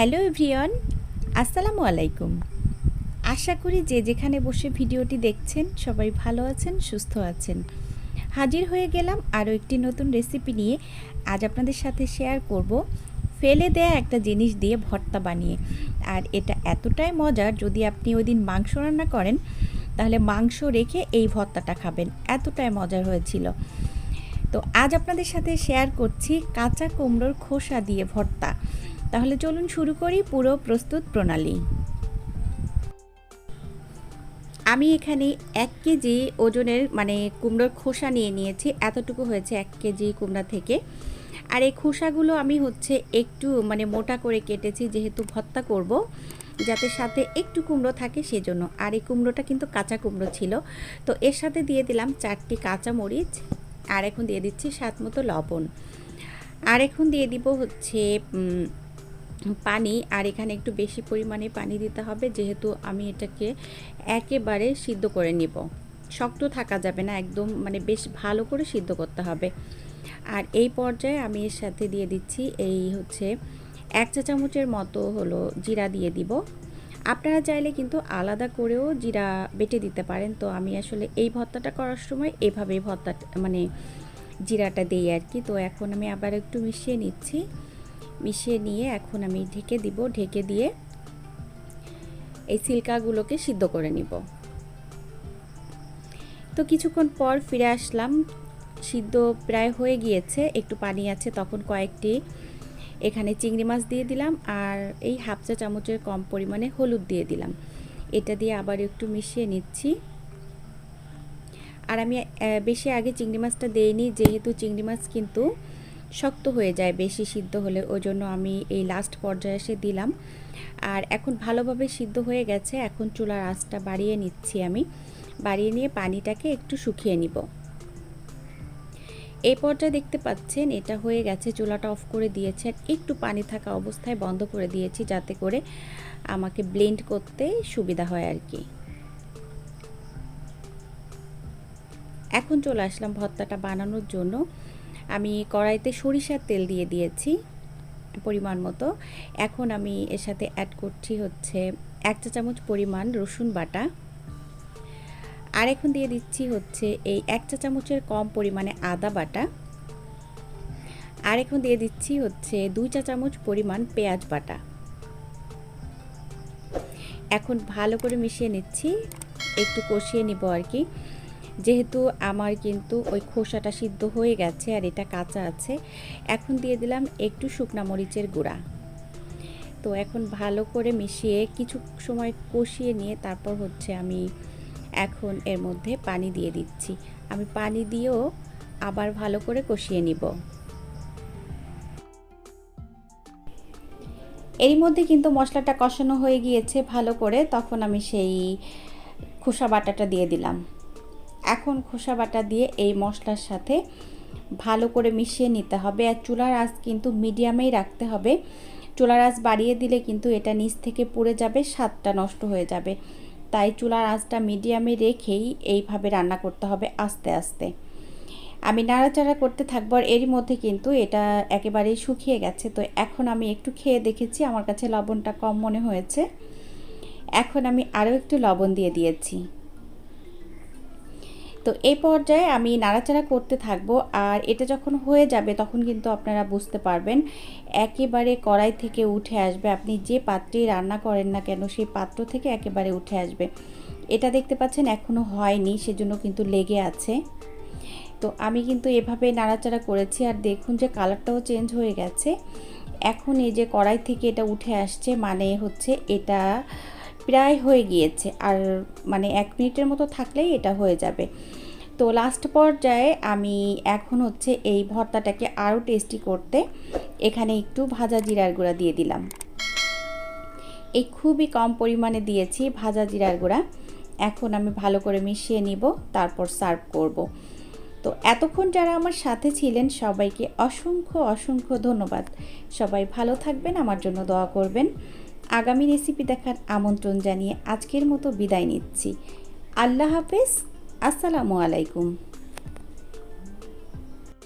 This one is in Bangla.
হ্যালো এভরিওয়ান, আসসালামু আলাইকুম। আশা করি যে যেখানে বসে ভিডিওটি দেখছেন, সবাই ভালো আছেন, সুস্থ আছেন। হাজির হয়ে গেলাম আরও একটি নতুন রেসিপি নিয়ে। আজ আপনাদের সাথে শেয়ার করব ফেলে দেয়া একটা জিনিস দিয়ে ভর্তা বানিয়ে। আর এটা এতটাই মজার, যদি আপনি ওই দিন মাংস রান্না করেন, তাহলে মাংস রেখে এই ভর্তাটা খাবেন। এতটাই মজার হয়েছিল। তো আজ আপনাদের সাথে শেয়ার করছি কাঁচা কুমড়োর খোসা দিয়ে ভর্তা। তাহলে চলুন শুরু করি পুরো প্রস্তুত প্রণালী। আমি এখানে এক কেজি ওজনের মানে কুমড়োর খোসা নিয়ে নিয়েছি, এতটুকু হয়েছে এক কেজি কুমড়া থেকে। আর এই খোসাগুলো আমি হচ্ছে একটু মানে মোটা করে কেটেছি, যেহেতু ভর্তা করব, যাতে সাথে একটু কুমড়ো থাকে সেজন্য। আর এই কুমড়োটা কিন্তু কাঁচা কুমড়ো ছিল। তো এর সাথে দিয়ে দিলাম চারটি কাঁচা মরিচ আর এখন দিয়ে দিচ্ছি স্বাদ মতো লবণ। আর এখন দিয়ে দিব হচ্ছে পানি আর এখানে একটু বেশি পরিমাণে পানি দিতে হবে, যেহেতু আমি এটাকে একেবারে সিদ্ধ করে নিব। শক্ত থাকা যাবে না, একদম মানে বেশ ভালো করে সিদ্ধ করতে হবে। আর এই পর্যায়ে আমি এর সাথে দিয়ে দিচ্ছি এই হচ্ছে এক চা চামচের মতো হলো জিরা দিয়ে দিব। আপনারা চাইলে কিন্তু আলাদা করেও জিরা বেটে দিতে পারেন, তো আমি আসলে এই ভর্তাটা করার সময় এভাবেই ভর্তা মানে জিরাটা দিই আর কি। তো এখন আমি আবার একটু মিশিয়ে নিচ্ছি। মিশিয়ে নিয়ে এখন আমি ঢেকে দিব। ঢেকে দিয়ে এই সিল্কাগুলোকে সিদ্ধ করে নিব। তো কিছুক্ষণ পর ফিরে আসলাম। সিদ্ধ প্রায় হয়ে গিয়েছে, একটু পানি আছে, তখন কয়েকটি এখানে চিংড়ি মাছ দিয়ে দিলাম আর এই হাফ চা চামচের কম পরিমাণে হলুদ দিয়ে দিলাম। এটা দিয়ে আবার একটু মিশিয়ে নিচ্ছি। আর আমি বেশি আগে চিংড়ি মাছটা দেইনি, যেহেতু চিংড়ি মাছ কিন্তু শক্ত হয়ে যায়, বেশি সিদ্ধ হলে। ওই জন্য আমি এই লাস্ট পর্যায়ে এসে দিলাম। আর এখন ভালোভাবে সিদ্ধ হয়ে গেছে। এখন চুলার আঁচটা বাড়িয়ে নিচ্ছি আমি। বাড়িয়ে নিয়ে পানিটাকে একটু শুকিয়ে নিব। এই পর্যায়ে দেখতে পাচ্ছেন, এটা হয়ে গেছে। চুলাটা অফ করে দিয়েছেন। একটু পানি থাকা অবস্থায় বন্ধ করে দিয়েছি যাতে করে আমাকে ব্লেন্ড করতে সুবিধা হয় আর কি। এখন চলে আসলাম ভর্তাটা বানানোর জন্য। আমি কড়াইতে সরিষার তেল দিয়ে দিয়েছি পরিমাণ মতো। এখন আমি এর সাথে অ্যাড করছি হচ্ছে এক চা চামচ পরিমাণ রসুন বাটা। আর এখন দিয়ে দিচ্ছি হচ্ছে এই এক চা চামচের কম পরিমাণে আদা বাটা। আর এখন দিয়ে দিচ্ছি হচ্ছে দুই চা চামচ পরিমাণ পেঁয়াজ বাটা। এখন ভালো করে মিশিয়ে নিচ্ছি, একটু কষিয়ে নিব আর কি। যেহেতু আমার কিন্তু ওই খোসাটা সিদ্ধ হয়ে গেছে আর এটা কাঁচা আছে, এখন দিয়ে দিলাম একটু শুকনা মরিচের গুঁড়া। তো এখন ভালো করে মিশিয়ে কিছু সময় কষিয়ে নিয়ে তারপর হচ্ছে আমি এখন এর মধ্যে পানি দিয়ে দিচ্ছি। আমি পানি দিয়েও আবার ভালো করে কষিয়ে নিব। এরই মধ্যে কিন্তু মশলাটা কষানো হয়ে গিয়েছে ভালো করে, তখন আমি সেই খোসা বাটাটা দিয়ে দিলাম। এখন খোসা বাটা দিয়ে এই মশলার সাথে ভালো করে মিশিয়ে নিতে হবে। আর চুলার আঁচ কিন্তু মিডিয়ামেই রাখতে হবে। চুলার আঁচ বাড়িয়ে দিলে কিন্তু এটা নিচ থেকে পুড়ে যাবে, স্বাদটা নষ্ট হয়ে যাবে। তাই চুলার আঁচটা মিডিয়ামে রেখেই এইভাবে রান্না করতে হবে আস্তে আস্তে। আমি নাড়াচাড়া করতে থাকব আর এরই মধ্যে কিন্তু এটা একেবারেই শুকিয়ে গেছে। তো এখন আমি একটু খেয়ে দেখেছি, আমার কাছে লবণটা কম মনে হয়েছে। এখন আমি আরও একটু লবণ দিয়ে দিয়েছি। তো এই পর্যায়ে আমি নাড়াচাড়া করতে থাকব আর এটা যখন হয়ে যাবে তখন কিন্তু আপনারা বুঝতে পারবেন একেবারে কড়াই থেকে উঠে আসবে। আপনি যে পাত্রেই রান্না করেন না কেন সেই পাত্র থেকে একেবারে উঠে আসবে। এটা দেখতে পাচ্ছেন এখনও হয়নি, সেজন্য কিন্তু লেগে আছে। তো আমি কিন্তু এভাবে নাড়াচাড়া করেছি আর দেখুন যে কালারটাও চেঞ্জ হয়ে গেছে। এখন এই যে কড়াই থেকে এটা উঠে আসছে মানে হচ্ছে এটা প্রায় হয়ে গিয়েছে। আর মানে এক মিনিটের মতো থাকলেই এটা হয়ে যাবে। তো লাস্ট পর্যায়ে আমি এখন হচ্ছে এই ভর্তাটাকে আরও টেস্টি করতে এখানে একটু ভাজা জিরার গুঁড়া দিয়ে দিলাম। এই খুবই কম পরিমাণে দিয়েছি ভাজা জিরার গুঁড়া। এখন আমি ভালো করে মিশিয়ে নিব, তারপর সার্ভ করব। তো এতক্ষণ যারা আমার সাথে ছিলেন, সবাইকে অসংখ্য অসংখ্য ধন্যবাদ। সবাই ভালো থাকবেন, আমার জন্য দোয়া করবেন। আগামী রেসিপি দেখার আমন্ত্রণ জানিয়ে আজকের মতো বিদায় নিচ্ছি। আল্লাহ হাফেজ। আসসালামু আলাইকুম।